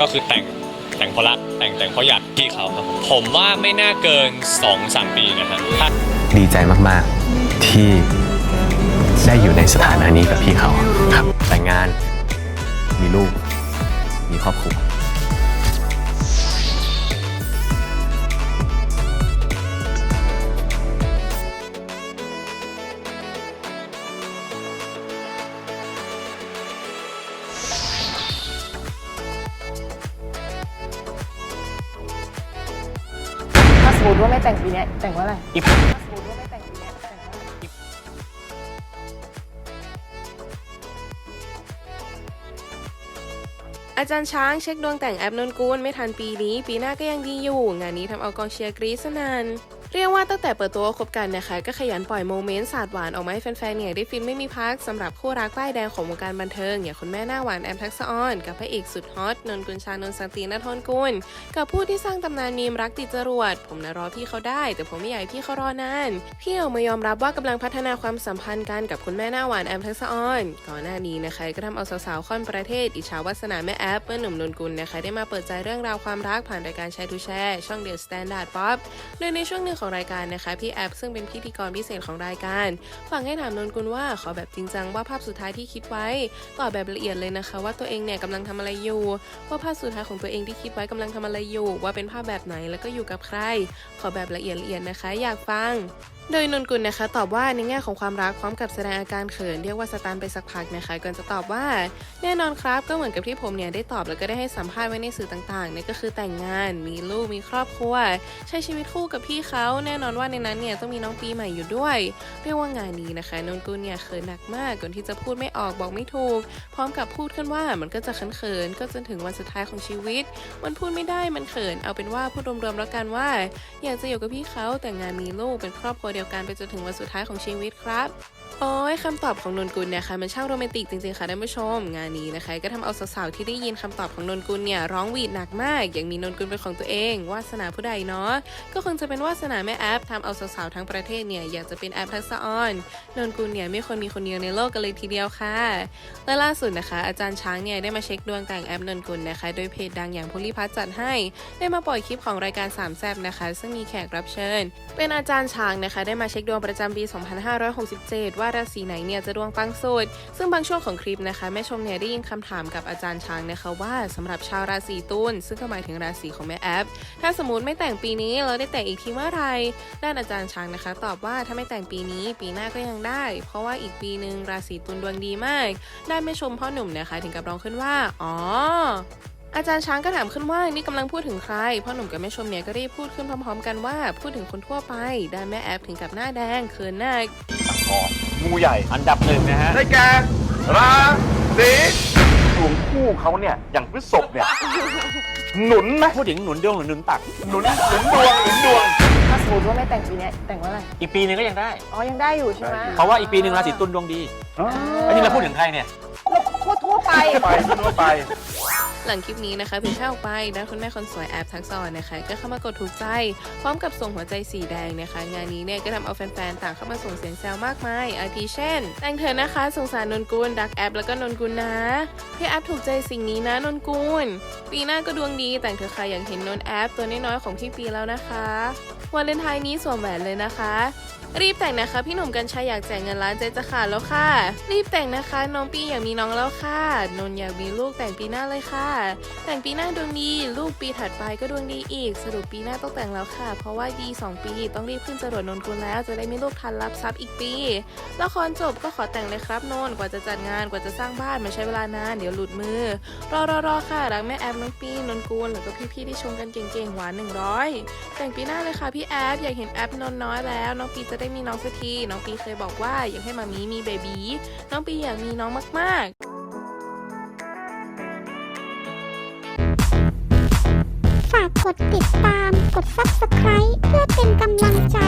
ก็คือแต่งแต่งเพราะรักแต่งแต่งเพราะอยากพี่เขาครับผมผมว่าไม่น่าเกิน2-3ปีนะฮะถ้าดีใจมากๆที่ได้อยู่ในสถานะนี้กับพี่เขาครับแต่งงานมีลูกมีครอบครัว มมติว่าไม่แต่งปีเนี้ยแต่งว่าอะไรอีกถ้าสมมติว่าไม่แต่งปีเนี้ยแต่งว่าอะไรอาจารย์ช้างเช็คดวงแต่งแอปนนกูลไม่ทันปีนี้ ปีหน้าก็ยังดีอยู่ งานนี้ทำเอากองเชียร์กรี๊ดสนัน เรียกว่าตั้งแต่เปิดตัวคบกันนะคะ ก็ขยันปล่อยโมเมนต์สาดหวานออกมาให้แฟนๆเนี่ยได้ฟินไม่มีพักสำหรับคู่รักป้ายแดงของวงการบันเทิงอย่างคุณแม่หน้าหวานแอมทักษะออน กับพระเอกสุดฮอตนนกุลชานนท์สันตินทนกุลกับผู้ที่สร้างตำนานมีมรักติดจรวด ผมนะรอพี่เขาได้ แต่ผมไม่อยากให้พี่เขารอนานพี่ออกมายอมรับว่ากำลังพัฒนาความสัมพันธ์กันกับคุณแม่หน้าหวานแอมทักษะออนก่อนหน้านี้นะคะก็ทำเอาสาวๆค่อนประเทศอิจฉาวาสนาแม่แอปเมื่อหนุ่มนนกุลนะคะได้มาเปิดใจเรื่องราวความรักผ่านรายการแชร์ทูแชร์ช่องเดียวสแตนดาร์ดป๊อปโดยในช่วงหนึ่งของรายการนะคะ พี่แอปซึ่งเป็นพิธีกรพิเศษของรายการฝากให้ถามนนกุลว่าขอแบบจริงจังว่าภาพสุดท้ายที่คิดไว้ตอบแบบละเอียดเลยนะคะ ว่าตัวเองเนี่ยกำลังทำอะไรอยู่ ว่าภาพสุดท้ายของตัวเองที่คิดไว้กำลังทำอะไรอยู่ ว่าเป็นภาพแบบไหนแล้วก็อยู่กับใคร ขอแบบละเอียดละเอียดนะคะ อยากฟังโดยนนกุลนะคะตอบว่าในแง่ของความรักพร้อมกับแสดงอาการเขินเรียกว่าสตาร์ไปสักพักนะคะก่อนจะตอบว่าแน่นอนครับก็เหมือนกับที่ผมเนี่ยได้ตอบแล้วก็ได้ให้สัมภาษณ์ไว้ในสื่อต่างๆนั่นก็คือแต่งงานมีลูกมีครอบครัว ใช้ชีวิตคู่กับพี่เขาแน่นอนว่าในนั้นเนี่ยต้องมีน้องปีใหม่อยู่ด้วย เรียกว่างานนี้นะคะนนกุลเนี่ยเขินหนักมากก่อนที่จะพูดไม่ออกบอกไม่ถูก พร้อมกับพูดขึ้นว่ามันก็จะเขินๆก็จนถึงวันสุดท้ายของชีวิต มันพูดไม่ได้มันเขินเอาเป็นว่าพูดรวมๆแล้วกันว่า อยากจะอยู่กับพี่เขาแต่งงานมีลูกเป็นครอบครัวเดียวกันไปจนถึงวันสุดท้ายของชีวิตครับ โอ้ยคำตอบของนนกุลเนี่ยค่ะมันช่างโรแมนติกจริงๆค่ะท่านผู้ชม งานนี้นะคะ ก็ทำเอาสาวๆที่ได้ยินคำตอบของนนกุลเนี่ยร้องหวีดหนักมาก อย่างมีนนกุลเป็นของตัวเองวาสนาผู้ใดเนาะก็คงจะเป็นวาสนาแม่แอปทำเอาสาวๆทั้งประเทศเนี่ยอยากจะเป็นแอปทักษะออนนนกุลเนี่ยไม่คนมีคนเดียวในโลกกันเลยทีเดียวค่ะและล่าสุดนะคะ อาจารย์ช้างเนี่ยได้มาเช็คดวงแต่งแอปนนกุลนะคะ โดยเพจดังอย่างพลิพัฒน์จัดให้ ได้มาปล่อยคลิปของรายการสามแซบนะคะ ซึ่งมีแขกรับเชิญ เป็นอาจารย์ช้างนะคะ ได้มาเช็คดวงประจำปี 2567 ว่าราศีไหนเนี่ยจะดวงปังสุด ซึ่งบางช่วงของคลิปนะคะ แม่ชมเนี่ยได้ยินคำถามกับอาจารย์ช้างนะคะว่าสำหรับชาวราศีตุลซึ่งก็หมายถึงราศีของแม่แอฟถ้าสมมติไม่แต่งปีนี้เราได้แต่งอีกทีเมื่อไหรด้านอาจารย์ช้างนะคะ ตอบว่าถ้าไม่แต่งปีนี้ปีหน้าก็ยังได้ เพราะว่าอีกปีหนึ่งราศีตุลดวงดีมาก ได้แม่ชมพ่อหนุ่มนะคะ ถึงกับร้องขึ้นว่า อ๋ออาจารย์ช้างก็ถามขึ้นว่านี่กำลังพูดถึงใครพ่อหนุ่มกับแม่ชมเนี่ยก็ได้พูดขึ้นพร้อม ๆ กันว่า พูดถึงคนทั่วไปด้แม่แอฟถึงกับหน้าแดงเขินหน้า งูใหญ่อันดับหนึ่งนะฮะ ได้แก่ราศีดวงคู่เขาเนี่ยอย่างพฤษภเนี่ย หนุนไหมพูดถึงหนุนดวงหรือหนุนตัก หนุนหนุนดวงหนุนดวง ถ้าสมมติว่าไม่แต่งปีเนี้ยแต่งว่าอะไรอีกปีนึงก็ยังได้ อ๋อ ยังได้อยู่ใช่ไหมเพราะว่าอีกปีหนึ่งราศีตุลดวงดีอันนี้เราพูดถึงใครเนี่ยทั่วทั่วๆไป ไปทั่วไป หลังคลิปนี้นะคะเพียงแค่ออกไปด้านคุณแม่คนสวยแอปทักษรนะคะ ก็เข้ามากดถูกใจ พร้อมกับส่งหัวใจสีแดงนะคะ งานนี้เนี่ยก็ทำเอาแฟนๆ ต่างเข้ามาส่งเสียงแซวมากมายอาทิเช่น แต่งเธอนะคะสงสารนนกุลดักแอปแล้วก็นนกุลนะพี่แอปถูกใจสิ่งนี้นะนนกุลปีหน้าก็ดวงดีแต่งเธอใครอยากเห็นนนแอปตัวน้อยๆของพี่ปีแล้วนะคะ วาเลนไทน์นี้สวมแหวนเลยนะคะ รีบแต่งนะคะ พี่หนุ่มกัญชัยอยากแจกเงินล้านใจจะขาดแล้วค่ะ รีบแต่งนะคะ น้องปีอยากมีน้องแล้วค่ะ นนอยากมีลูกแต่งปีหน้าเลยค่ะ แต่งปีหน้าดวงดี ลูกปีถัดไปก็ดวงดีอีก สรุปปีหน้าต้องแต่งแล้วค่ะ เพราะว่าดี 2 ปีต้องรีบขึ้นจรวดนนกุลแล้วจะได้มีลูกทันรับทรัพย์อีกปีละครจบก็ขอแต่งเลยครับนนกว่าจะจัดงานกว่าจะสร้างบ้านมันใช้เวลานานเดี๋ยวหลุดมือ รอรอรอค่ะรักแม่แอฟน้องปีนนกุลแล้วก็พี่ๆที่ชมกันเก่งๆหวาน100แต่งปีหน้าเลยค่ะพี่แอฟอยากเห็นแอฟนนน้อยแล้ว น้องปีจะได้มีน้องสักทีน้องปีเคยบอกว่าอยากให้มามีมีเบบีน้องปีอยากมีน้องมากๆฝากกดติดตาม กด subscribe เพื่อเป็นกำลังใจ